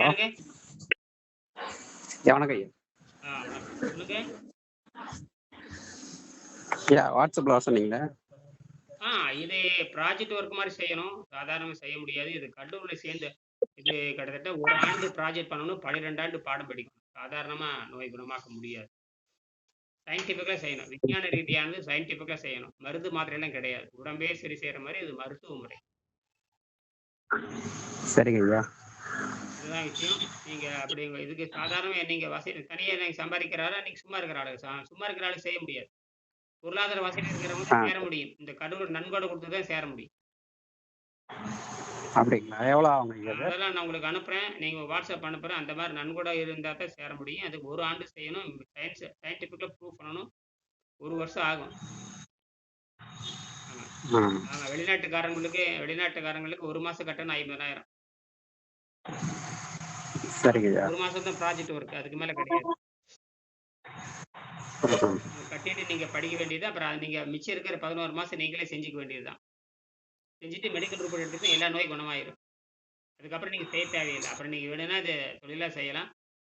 ஐயா. வணக்கம். ஐயா ஐயா வர சொன்னீங்களே? ஆ இது ப்ராஜெக்ட் ஒர்க் மாதிரி செய்யணும். சாதாரணமாக செய்ய முடியாது. இது கல்லூரியில் சேர்ந்து இது கிட்டத்தட்ட ஒரு ஆண்டு ப்ராஜெக்ட் பண்ணணும். பன்னிரெண்டு ஆண்டு பாடம் படிக்கணும். சாதாரணமாக நோய் குணமாக்க முடியாது. சயின்டிஃபிக்காக செய்யணும். விஞ்ஞான ரீதியானது சயின்டிஃபிக்காக செய்யணும். மருந்து மாத்திரையெல்லாம் கிடையாது. உடம்பே சரி செய்கிற மாதிரி இது மருத்துவ முறை. சரிங்க இதுதான் விஷயம். நீங்கள் அப்படி இதுக்கு சாதாரண நீங்கள் வசதி தனியாக நீங்கள் சம்பாதிக்கிறாரா நீங்கள் சும்மா இருக்கிற ஆளு சா- சும்மா இருக்கிற ஆளு செய்ய முடியாது. பொருளாதார வசதி இருக்கிறவங்க தான். சேர முடியும். இந்த கடவுள் நன்கொடை கொடுத்து தான் சேர முடியும். அப்படிங்களா? எவ்வளோ ஆகுங்க அதெல்லாம் நான் உங்களுக்கு அனுப்புகிறேன் நீங்கள் வாட்ஸ்அப் அனுப்புகிறேன் அந்த மாதிரி நன்கொடை இருந்தால் தான் சேர முடியும். அதுக்கு ஒரு ஆண்டு செய்யணும். சயின்ஸ் சயின்டிஃபிக்காக ப்ரூவ் பண்ணணும். ஒரு வருஷம் ஆகும். வெளிநாட்டுக்காரங்களுக்கு வெளிநாட்டுக்காரங்களுக்கு ஒரு மாதம் கட்டணம் ஐம்பதாயிரம். ஒரு மாதம் தான் ப்ராஜெக்ட் ஒர்க் அதுக்கு மேலே கிடையாது. கட்டிட்டு நீங்கள் படிக்க வேண்டியது அப்புறம் அது நீங்கள் மிச்சம் இருக்கிற பதினோரு மாதம் நீங்களே செஞ்சுக்க வேண்டியது தான் செஞ்சுட்டு மெடிக்கல் ரிப்போர்ட் எடுத்துட்டு எல்லா நோய் குணமாயிரும். அதுக்கப்புறம் நீங்கள் செய்ய தேவையில்லை. அப்புறம் நீங்கள் வேணும்னா இது தொழிலாக செய்யலாம்.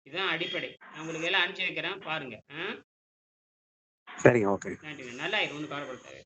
இதுதான் அடிப்படை. நான் உங்களுக்கு எல்லாம் அனுப்பிச்சி வைக்கிறேன். பாருங்கள் ஆ? சரிங்க ஓகே. நன்றி நல்லா இருக்கும் ஒன்றும் கவலைப்பட தேவை